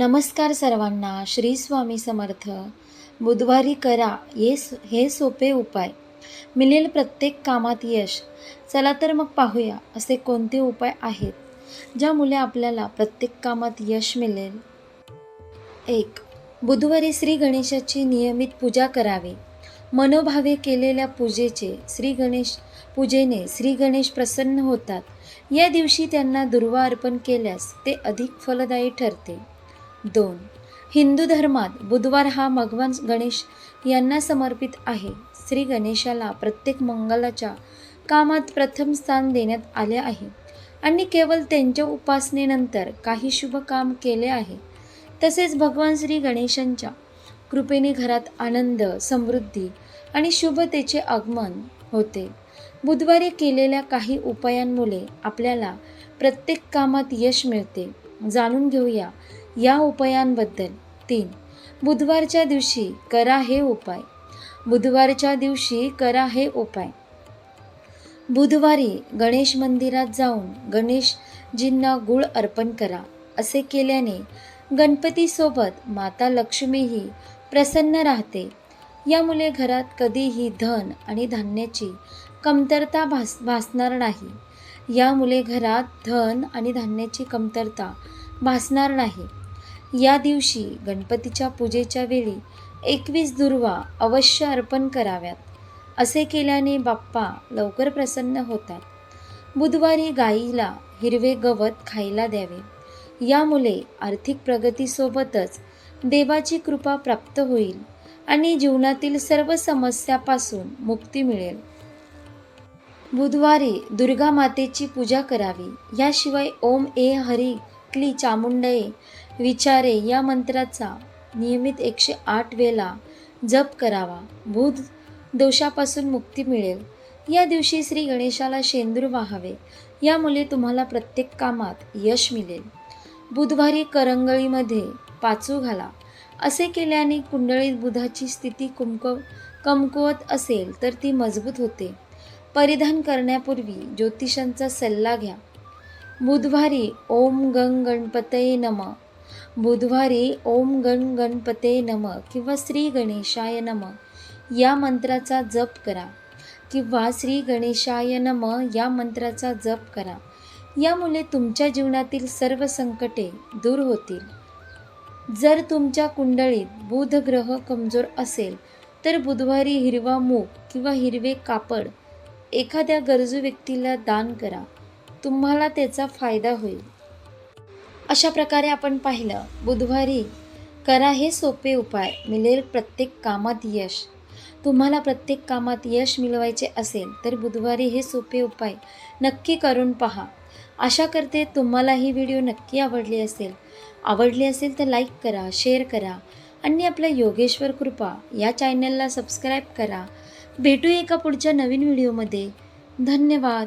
नमस्कार सर्वांना श्री स्वामी समर्थ. बुधवारी करा हे हे सोपे उपाय. मिळेल प्रत्येक कामात यश. चला तर मग पाहूया असे कोणते उपाय आहेत ज्यामुळे आपल्याला प्रत्येक कामात यश मिळेल? एक बुधवारी श्री गणेशाची नियमित पूजा करावी. मनोभावे केलेल्या पूजेचे श्री गणेश पूजेने श्री गणेश प्रसन्न होतात. या दिवशी त्यांना दुर्वा अर्पण केल्यास ते अधिक फलदायी ठरते. दोन. हिंदू धर्मात बुधवार हा भगवान गणेश यांना समर्पित आहे. श्री गणेशाला प्रत्येक मंगलाच्या कामात प्रथम स्थान देण्यात आले आहे. आणि केवळ त्यांच्या उपासनेनंतर काही शुभ काम केले आहे. तसेच भगवान श्री गणेशांच्या कृपेने घरात आनंद समृद्धी आणि शुभतेचे आगमन होते. बुधवारी केलेल्या काही उपायांमुळे आपल्याला प्रत्येक कामात यश मिळते. जाणून घेऊया या उपायांबद्दल. तीन. बुधवारच्या दिवशी करा हे उपाय. बुधवारच्या दिवशी करा हे उपाय. बुधवारी गणेश मंदिरात जाऊन गणेशजींना गुळ अर्पण करा असे केल्याने गणपतीसोबत माता लक्ष्मीही प्रसन्न राहते. यामुळे घरात कधीही धन आणि धान्याची कमतरता भास भासणार नाही. यामुळे घरात धन आणि धान्याची कमतरता भासणार नाही. या दिवशी गणपतीच्या पूजेच्या वेळी एकवीस दुर्वा अवश्य अर्पण कराव्यात असे केल्याने बाप्पा लवकर प्रसन्न होतात. बुधवारी गाईला हिरवे गवत खायला द्यावे. यामुळे आर्थिक प्रगतीसोबतच देवाची कृपा प्राप्त होईल आणि जीवनातील सर्व समस्यापासून मुक्ती मिळेल. बुधवारी दुर्गा मातेची पूजा करावी याशिवाय ओम ए हरी क्ली चामुंडये विचारे या मंत्राचा नियमित एकशे आठ वेळा जप करावा. भूत दोषापासून मुक्ती मिळेल. या दिवशी श्री गणेशाला शेंदूर वाहावे. यामुळे तुम्हाला प्रत्येक कामात यश मिळेल. बुधवारी करंगळीमध्ये पाचू घाला. असे केल्याने कुंडळीत बुधाची स्थिती कुमक कमकुवत असेल तर ती मजबूत होते. परिधान करण्यापूर्वी ज्योतिषांचा सल्ला घ्या. बुधवारी ओम गंग गणपतये नम. बुधवारी ओम गण गणपते नम किंवा श्री गणेशाय नम. या मंत्राचा जप करा. किंवा श्री गणेशाय नम या मंत्राचा जप करा. यामुळे तुमच्या जीवनातील सर्व संकटे दूर होतील. जर तुमच्या कुंडळीत बुध ग्रह कमजोर असेल तर बुधवारी हिरवा मूग किंवा हिरवे कापड एखाद्या गरजू व्यक्तीला दान करा. तुम्हाला त्याचा फायदा होईल. अशा प्रकारे आपण पाहिलं बुधवारी करा हे सोपे उपाय. मिळेल प्रत्येक कामात यश. तुम्हाला प्रत्येक कामात यश मिळवायचे असेल तर बुधवारी हे सोपे उपाय नक्की करून पहा. आशा करते तुम्हाला ही व्हिडिओ नक्की आवडली असेल. आवडली असेल तर लाईक करा शेअर करा आणि आपल्या योगेश्वर कृपा या चॅनलला सबस्क्राईब करा. भेटू एका पुढच्या नवीन व्हिडिओमध्ये. धन्यवाद.